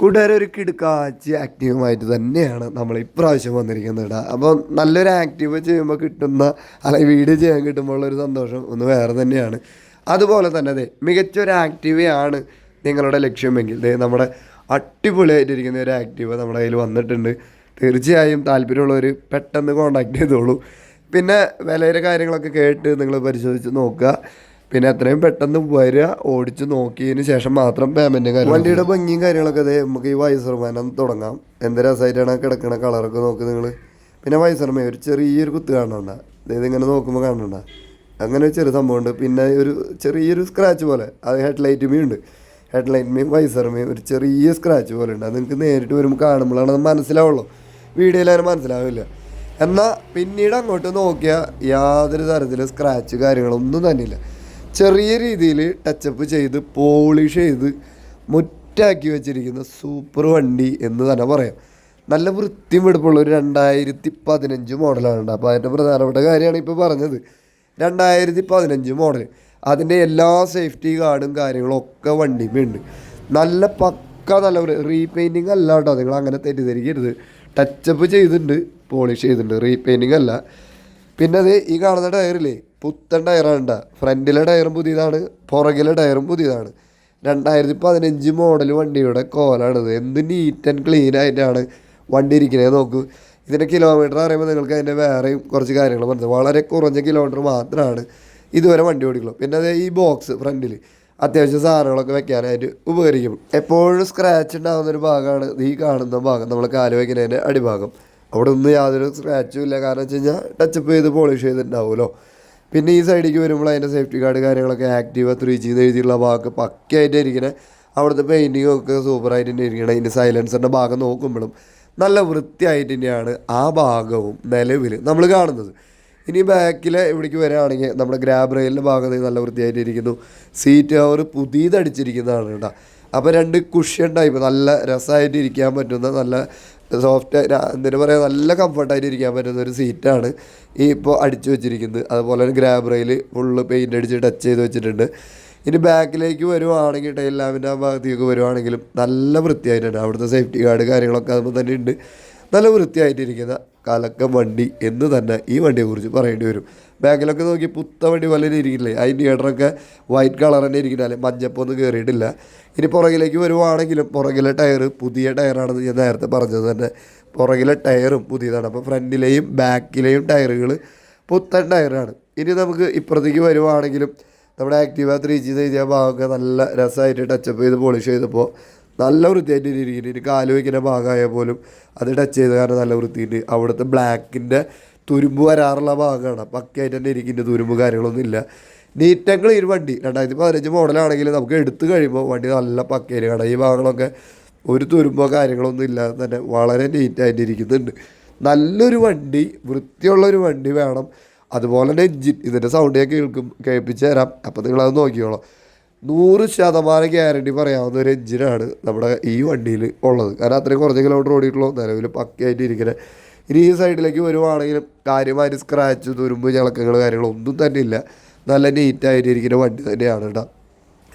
കൂട്ടുകാരെ ഒരു കിടുക്കാച്ചി ആക്റ്റീവുമായിട്ട് തന്നെയാണ് നമ്മൾ ഇപ്രാവശ്യം വന്നിരിക്കുന്നത് കേട്ടോ അപ്പോൾ നല്ലൊരു ആക്റ്റീവ് ചെയ്യുമ്പോൾ കിട്ടുന്ന അല്ലെങ്കിൽ വീഡിയോ ചെയ്യാൻ കിട്ടുമ്പോൾ ഒരു സന്തോഷം ഒന്ന് വേറെ തന്നെയാണ്. അതുപോലെ തന്നെ അതെ മികച്ചൊരു ആക്റ്റീവയാണ് നിങ്ങളുടെ ലക്ഷ്യമെങ്കിൽ. നമ്മുടെ അടിപൊളിയായിട്ടിരിക്കുന്ന ഒരു ആക്റ്റീവ് നമ്മുടെ കയ്യിൽ വന്നിട്ടുണ്ട്. തീർച്ചയായും താല്പര്യമുള്ളവർ പെട്ടെന്ന് കോൺടാക്ട് ചെയ്തോളൂ. പിന്നെ വിലയുടെ കാര്യങ്ങളൊക്കെ കേട്ട് നിങ്ങൾ പരിശോധിച്ച് നോക്കുക. പിന്നെ എത്രയും പെട്ടെന്ന് വരിക ഓടിച്ച് നോക്കിയതിന് ശേഷം മാത്രം പേയ്മെന്റും കാര്യം വണ്ടിയുടെ ഭംഗിയും കാര്യങ്ങളൊക്കെ അതെ നമുക്ക് ഈ വൈസർമാനം തുടങ്ങാം. എന്ത് രസമായിട്ടാണ് കിടക്കണ കളറൊക്കെ നോക്ക് നിങ്ങൾ പിന്നെ വൈസർമേ ഒരു ചെറിയൊരു കുത്ത് കാണണ്ട അതായത് ഇങ്ങനെ നോക്കുമ്പോൾ കാണണ്ട അങ്ങനെ ഒരു ചെറിയ സംഭവമുണ്ട്. പിന്നെ ഒരു ചെറിയൊരു സ്ക്രാച്ച് പോലെ. അത് ഹെഡ് ലൈറ്റുമേ ഉണ്ട്. ഹെഡ് ലൈറ്റുമേയും വൈസറുമേയും ഒരു ചെറിയ സ്ക്രാച്ച് പോലെ ഉണ്ട്. അത് നിങ്ങൾക്ക് നേരിട്ട് വരുമ്പോൾ കാണുമ്പോഴാണ് അത് മനസ്സിലാവുള്ളൂ. വീഡിയോയിലും മനസ്സിലാവില്ല. എന്നാൽ പിന്നീട് അങ്ങോട്ട് നോക്കിയാൽ യാതൊരു തരത്തിലും സ്ക്രാച്ച് കാര്യങ്ങളൊന്നും തന്നെ ഇല്ല ചെറിയ രീതിയിൽ ടച്ചപ്പ് ചെയ്ത് പോളിഷ് ചെയ്ത് മുറ്റാക്കി വെച്ചിരിക്കുന്ന സൂപ്പർ വണ്ടി എന്ന് തന്നെ പറയാം. നല്ല വൃത്തിയും വെടുപ്പുള്ള ഒരു രണ്ടായിരത്തി പതിനഞ്ച് മോഡലാണ് അപ്പോൾ അതിന്റെ പ്രധാനപ്പെട്ട കാര്യമാണ് ഇപ്പോൾ പറഞ്ഞത്. രണ്ടായിരത്തി പതിനഞ്ച് മോഡൽ അതിന്റെ എല്ലാ സേഫ്റ്റി ഗാർഡും കാര്യങ്ങളും ഒക്കെ വണ്ടിയുമുണ്ട് നല്ല പക്ക നല്ല റീപെയിന്റിങ് അല്ല കേട്ടോ. നിങ്ങൾ അങ്ങനെ തെറ്റിദ്ധരിക്കരുത്. ടച്ചപ്പ് ചെയ്തിട്ടുണ്ട് പോളിഷ് ചെയ്തിട്ടുണ്ട്. റീപെയിന്റിങ് അല്ല. പിന്നെ അത് ഈ കാണുന്ന ടയറില്ലേ പുത്തൻ ടയറാണ്. ഫ്രണ്ടിലെ ടയറും പുതിയതാണ് പുറകിലെ ടയറും പുതിയതാണ്. രണ്ടായിരത്തി പതിനഞ്ച് മോഡൽ വണ്ടിയുടെ കോലാണിത്. എന്ത് നീറ്റ് ആൻഡ് ക്ലീൻ ആയിട്ടാണ് വണ്ടി ഇരിക്കുന്നത് നോക്കൂ. ഇതിന്റെ കിലോമീറ്റർ അറിയുമ്പോൾ നിങ്ങൾക്ക് അതിന്റെ വേറെയും കുറച്ച് കാര്യങ്ങൾ പറഞ്ഞത് വളരെ കുറഞ്ഞ കിലോമീറ്റർ മാത്രമാണ് ഇതുവരെ വണ്ടി ഓടിക്കുള്ളൂ. പിന്നെ അത് ഈ ബോക്സ് ഫ്രണ്ടിൽ അത്യാവശ്യം സാധനങ്ങളൊക്കെ വെക്കാനായിട്ട് ഉപകരിക്കും. എപ്പോഴും സ്ക്രാച്ച് ഉണ്ടാകുന്ന ഒരു ഭാഗമാണ് ഈ കാണുന്ന ഭാഗം. നമ്മൾ കാൽ വയ്ക്കുന്നതിന്റെ അടിഭാഗം. അവിടെ ഒന്നും യാതൊരു സ്ക്രാച്ചും ഇല്ല. കാരണം വെച്ച് കഴിഞ്ഞാൽ ടച്ചപ്പ് ചെയ്ത് പോളിഷ് ചെയ്തിട്ടുണ്ടാവുമല്ലോ. പിന്നെ ഈ സൈഡിലേക്ക് വരുമ്പോൾ അതിന്റെ സേഫ്റ്റി കാർഡ് കാര്യങ്ങളൊക്കെ ആക്റ്റീവ് ത്രീ ജി എഴുതിയുള്ള ഭാഗമൊക്കെ പക്കയായിട്ട് ഇരിക്കണേ. അവിടുത്തെ പെയിന്റിങ്ങും ഒക്കെ സൂപ്പറായിട്ട് തന്നെ ഇരിക്കണം. ഇതിന്റെ സൈലൻസറിന്റെ ഭാഗം നോക്കുമ്പോഴും നല്ല വൃത്തിയായിട്ട് തന്നെയാണ് ആ ഭാഗവും നിലവിൽ നമ്മൾ കാണുന്നത്. ഇനി ബാക്കിൽ ഇവിടേക്ക് വരികയാണെങ്കിൽ നമ്മുടെ ഗ്രാബ് റെയിലിന്റെ ഭാഗത്ത് നല്ല വൃത്തിയായിട്ട് ഇരിക്കുന്നു. സീറ്റ് കവർ പുതിയതടിച്ചിരിക്കുന്നതാണ് കേട്ടോ. അപ്പോൾ രണ്ട് കുഷ്യണ്ടായി നല്ല രസമായിട്ട് ഇരിക്കാൻ പറ്റുന്ന നല്ല സോഫ്റ്റ് എന്തിനു പറയുക നല്ല കംഫർട്ടായിട്ട് ഇരിക്കാൻ പറ്റുന്ന ഒരു സീറ്റാണ് ഈ ഇപ്പോൾ അടിച്ചു വെച്ചിരിക്കുന്നത്. അതുപോലെ തന്നെ ഗ്രാബറയിൽ ഫുള്ള് പെയിന്റ് അടിച്ച് ടച്ച് ചെയ്ത് വെച്ചിട്ടുണ്ട്. ഇനി ബാക്കിലേക്ക് വരുവാണെങ്കിൽ ടൈലാമിന്റെ ആ ഭാഗത്തേക്ക് വരുവാണെങ്കിലും നല്ല വൃത്തിയായിട്ടുണ്ട്. അവിടുത്തെ സേഫ്റ്റി ഗാർഡ് കാര്യങ്ങളൊക്കെ അതുപോലെ തന്നെ ഉണ്ട്. നല്ല വൃത്തിയായിട്ടിരിക്കുന്ന കലക്കം വണ്ടി എന്ന് തന്നെ ഈ വണ്ടിയെക്കുറിച്ച് പറയേണ്ടി വരും. ബാക്കിലൊക്കെ നോക്കി പുത്ത വണ്ടി പോലെ തന്നെ ഇരിക്കില്ലേ? അതിന്റെ ഇൻഡിക്കേറ്ററൊക്കെ വൈറ്റ് കളർ തന്നെ ഇരിക്കുന്നില്ല മഞ്ഞപ്പൊന്നും കയറിയിട്ടില്ല ഇനി പുറകിലേക്ക് വരുവാണെങ്കിലും പുറകിലെ ടയർ പുതിയ ടയറാണെന്ന് ഞാൻ നേരത്തെ പറഞ്ഞത് തന്നെ. പുറകിലെ ടയറും പുതിയതാണ്. അപ്പോൾ ഫ്രണ്ടിലെയും ബാക്കിലെയും ടയറുകൾ പുത്തൻ ടയറാണ് ഇനി നമുക്ക് ഇപ്പുറത്തേക്ക് വരുവാണെങ്കിലും നമ്മുടെ ആക്റ്റീവ ത്രീ ജി എഴുതിയ ഭാഗമൊക്കെ നല്ല രസമായിട്ട് ടച്ചപ്പ് ചെയ്ത് പോളിഷ് ചെയ്തപ്പോൾ നല്ല വൃത്തിയായിട്ട് ഇരിക്കുന്നു ഇനി കാൽ വയ്ക്കുന്ന ഭാഗമായാൽ പോലും അത് ടച്ച് ചെയ്ത കാരണം നല്ല വൃത്തിയുണ്ട്. അവിടുത്തെ ബ്ലാക്കിന്റെ തുരുമ്പ് വരാറുള്ള ഭാഗമാണ്. പക്കയായിട്ട് തന്നെ ഇരിക്കുന്ന തുരുമ്പ് കാര്യങ്ങളൊന്നും ഇല്ല. നീറ്റ് ആൻഡ് ക്ലീൻ വണ്ടി. രണ്ടായിരത്തി പതിനഞ്ച് മോഡലാണെങ്കിൽ നമുക്ക് എടുത്തു കഴിയുമ്പോൾ വണ്ടി നല്ല പക്കയിൽ കാണാം. ഈ ഭാഗങ്ങളൊക്കെ ഒരു തുരുമ്പോ കാര്യങ്ങളൊന്നും ഇല്ലാതെ തന്നെ വളരെ നീറ്റായിട്ട് ഇരിക്കുന്നുണ്ട്. നല്ലൊരു വണ്ടി വൃത്തിയുള്ളൊരു വണ്ടി വേണം. അതുപോലെ തന്നെ എഞ്ചിൻ ഇതിന്റെ സൗണ്ട് ഞാൻ കേൾക്കും കേൾപ്പിച്ച് തരാം. അപ്പോൾ നിങ്ങളത് നോക്കിയോളാം നൂറ് ശതമാനം ഗ്യാരണ്ടി പറയാവുന്ന ഒരു എഞ്ചിനാണ് നമ്മുടെ ഈ വണ്ടിയിൽ ഉള്ളത്. കാരണം അത്രയും കുറച്ച് കിലോമീറ്റർ ഓടിയിട്ടുള്ളൂ. നിലവിൽ പക്കയായിട്ട് ഇരിക്കുന്നത് ഇനി ഈ സൈഡിലേക്ക് വരുവാണെങ്കിലും കാര്യമായിട്ട് സ്ക്രാച്ച് തുരുമ്പ് ചളക്കങ്ങൾ കാര്യങ്ങളൊന്നും തന്നെ ഇല്ല. നല്ല നീറ്റായിട്ട് ഇരിക്കുന്ന വണ്ടി തന്നെയാണ് കേട്ടോ.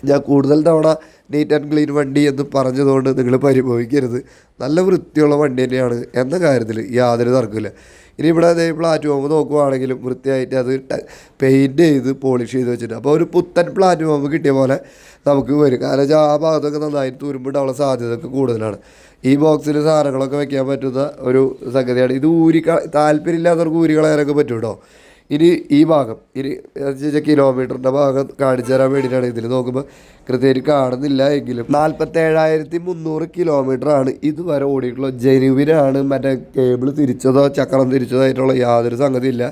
ഞാൻ കൂടുതൽ തവണ നീറ്റ് ആൻഡ് ക്ലീൻ വണ്ടി എന്ന് പറഞ്ഞതുകൊണ്ട് നിങ്ങൾ പരിഭവിക്കരുത്. നല്ല വൃത്തിയുള്ള വണ്ടി തന്നെയാണ് എന്ന കാര്യത്തിൽ യാതൊരു തർക്കമില്ല ഇനി ഇവിടെ അതേ പ്ലാറ്റ്ഫോം നോക്കുവാണെങ്കിലും വൃത്തിയായിട്ട് അത് പെയിന്റ് ചെയ്ത് പോളിഷ് ചെയ്ത് വെച്ചിട്ട് അപ്പോൾ ഒരു പുത്തൻ പ്ലാറ്റ്ഫോം കിട്ടിയ പോലെ നമുക്ക് വരും. കാരണം വെച്ചാൽ ആ ഭാഗത്തൊക്കെ നന്നായിട്ട് തുരുമ്പുണ്ടാവാനുള്ള സാധ്യതയൊക്കെ കൂടുതലാണ്. ഈ ബോക്സിൽ സാധനങ്ങളൊക്കെ വെക്കാൻ പറ്റുന്ന ഒരു സംഗതിയാണ്. ഇത് ഊരി താല്പര്യമില്ലാത്തവർക്ക് ഊരി കളയാനൊക്കെ പറ്റും കേട്ടോ ഇനി ഈ ഭാഗം ഇനി കിലോമീറ്ററിന്റെ ഭാഗം കാണിച്ചു തരാൻ വേണ്ടിയിട്ടാണ് ഇതിൽ നോക്കുമ്പോൾ കൃത്യമായിട്ട് കാണുന്നില്ല എങ്കിലും നാൽപ്പത്തേഴായിരത്തി മുന്നൂറ് കിലോമീറ്ററാണ് ഇതുവരെ ഓടിയിട്ടുള്ള ജെനുവിനാണ് മറ്റേ കേബിൾ തിരിച്ചതോ ചക്രം തിരിച്ചതോ ആയിട്ടുള്ള യാതൊരു സംഗതിയില്ല.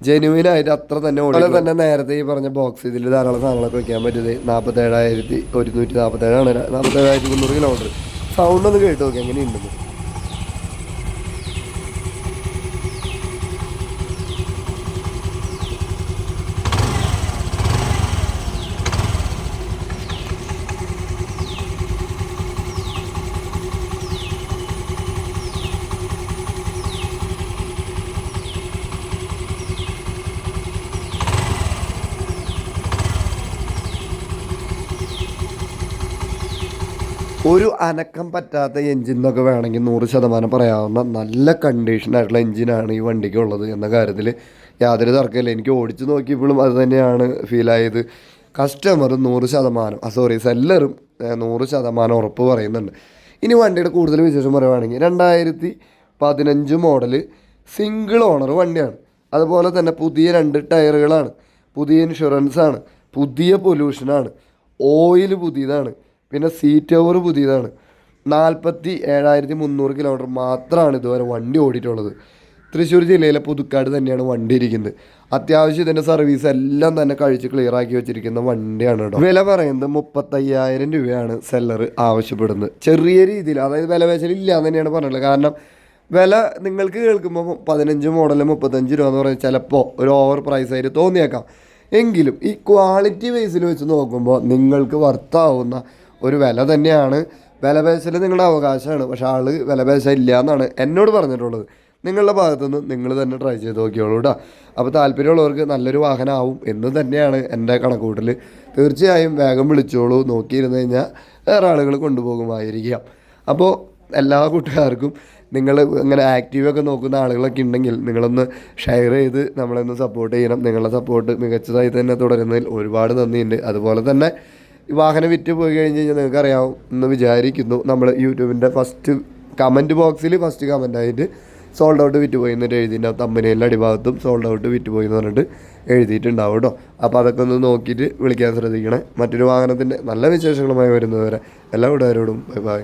ജെനുവിനായിട്ട് അത്ര തന്നെ അതുപോലെ തന്നെ നേരത്തെ ഈ പറഞ്ഞ ബോക്സ് ഇതിൽ ധാരാളം സാധനങ്ങളൊക്കെ വെക്കാൻ പറ്റുന്നത് നാൽപ്പത്തേഴായിരത്തി ഒരുന്നൂറ്റി നാൽപ്പത്തേഴാണ് നാൽപ്പത്തേഴായിരത്തി മുന്നൂറ് കിലോമീറ്റർ സൗണ്ട് ഒന്ന് കേട്ട് നോക്കി എങ്ങനെയുണ്ടെന്ന്. ഒരു അനക്കം പറ്റാത്ത എൻജിൻ എന്നൊക്കെ വേണമെങ്കിൽ നൂറ് ശതമാനം പറയാവുന്ന നല്ല കണ്ടീഷനായിട്ടുള്ള എൻജിനാണ് ഈ വണ്ടിക്ക് ഉള്ളത് എന്ന കാര്യത്തിൽ യാതൊരു തർക്കമില്ല എനിക്ക് ഓടിച്ചു നോക്കിയപ്പോഴും അത് തന്നെയാണ് ഫീലായത് കസ്റ്റമറും നൂറ് ശതമാനം സോറി സെല്ലറും നൂറ് ശതമാനം ഉറപ്പ് പറയുന്നുണ്ട്. ഇനി വണ്ടിയുടെ കൂടുതൽ വിശേഷം പറയുകയാണെങ്കിൽ രണ്ടായിരത്തി പതിനഞ്ച് മോഡൽ സിംഗിൾ ഓണർ വണ്ടിയാണ്. അതുപോലെ തന്നെ പുതിയ രണ്ട് ടയറുകളാണ് പുതിയ ഇൻഷുറൻസാണ് പുതിയ പൊല്യൂഷനാണ് ഓയിൽ പുതിയതാണ്. പിന്നെ സീറ്റ് ഓവർ പുതിയതാണ്. നാൽപ്പത്തി ഏഴായിരത്തി മുന്നൂറ് കിലോമീറ്റർ മാത്രമാണ് ഇതുവരെ വണ്ടി ഓടിയിട്ടുള്ളത്. തൃശ്ശൂർ ജില്ലയിലെ പുതുക്കാട് തന്നെയാണ് വണ്ടി ഇരിക്കുന്നത്. അത്യാവശ്യം ഇതിന്റെ സർവീസ് എല്ലാം തന്നെ കഴിച്ച് ക്ലിയർ ആക്കി വെച്ചിരിക്കുന്ന വണ്ടിയാണ് കേട്ടോ. വില പറയുന്നത് മുപ്പത്തയ്യായിരം രൂപയാണ് സെല്ലർ ആവശ്യപ്പെടുന്നത്. ചെറിയ രീതിയിൽ അതായത് വില വെച്ചില്ല എന്ന് തന്നെയാണ് പറഞ്ഞിട്ടുള്ളത്. കാരണം വില നിങ്ങൾക്ക് കേൾക്കുമ്പോൾ പതിനഞ്ച് മോഡൽ മുപ്പത്തഞ്ച് രൂപ എന്ന് പറയുന്നത് ചിലപ്പോൾ ഒരു ഓവർ പ്രൈസ് ആയിട്ട് തോന്നിയേക്കാം. എങ്കിലും ഈ ക്വാളിറ്റി ബേസിൽ വെച്ച് നോക്കുമ്പോൾ നിങ്ങൾക്ക് വർത്താവുന്ന ഒരു വില തന്നെയാണ്. വില പേശൽ നിങ്ങളുടെ അവകാശമാണ്. പക്ഷെ ആൾ വില പേശ ഇല്ല എന്നാണ് എന്നോട് പറഞ്ഞിട്ടുള്ളത്. നിങ്ങളുടെ ഭാഗത്തുനിന്ന് നിങ്ങൾ തന്നെ ട്രൈ ചെയ്ത് നോക്കിയോളൂ കേട്ടോ അപ്പോൾ താല്പര്യമുള്ളവർക്ക് നല്ലൊരു വാഹനമാവും എന്ന് തന്നെയാണ് എന്റെ കണക്കൂട്ടൽ തീർച്ചയായും വേഗം വിളിച്ചോളൂ. നോക്കിയിരുന്നു കഴിഞ്ഞാൽ വേറെ ആളുകൾ കൊണ്ടുപോകുമായിരിക്കാം. അപ്പോൾ എല്ലാ കൂട്ടുകാർക്കും നിങ്ങൾ ഇങ്ങനെ ആക്റ്റീവൊക്കെ നോക്കുന്ന ആളുകളൊക്കെ ഉണ്ടെങ്കിൽ നിങ്ങളൊന്ന് ഷെയർ ചെയ്ത് നമ്മളൊന്ന് സപ്പോർട്ട് ചെയ്യണം. നിങ്ങളുടെ സപ്പോർട്ട് മികച്ചതായി തന്നെ തുടരുന്നതിൽ ഒരുപാട് നന്ദിയുണ്ട്. അതുപോലെ തന്നെ വാഹനം വിറ്റ് പോയി കഴിഞ്ഞ് കഴിഞ്ഞാൽ നിങ്ങൾക്കറിയാവും എന്ന് വിചാരിക്കുന്നു നമ്മൾ യൂട്യൂബിന്റെ ഫസ്റ്റ് കമന്റ് ബോക്സിൽ ഫസ്റ്റ് കമന്റായിട്ട് സോൾഡ് ഔട്ട് വിറ്റ് പോയി എന്നിട്ട് എഴുതിയിട്ടുണ്ടാവും തമ്പനിയിലെ അടിഭാഗത്തും സോൾഡ് ഔട്ട് വിറ്റ് പോയി എന്ന് പറഞ്ഞിട്ട് എഴുതിയിട്ടുണ്ടാവും കേട്ടോ അപ്പോൾ അതൊക്കെ ഒന്ന് നോക്കിയിട്ട് വിളിക്കാൻ ശ്രദ്ധിക്കണേ. മറ്റൊരു വാഹനത്തിന്റെ നല്ല വിശേഷങ്ങളുമായി വരുന്നവരെ എല്ലാ കൂട്ടുകാരോടും ബൈ ബൈ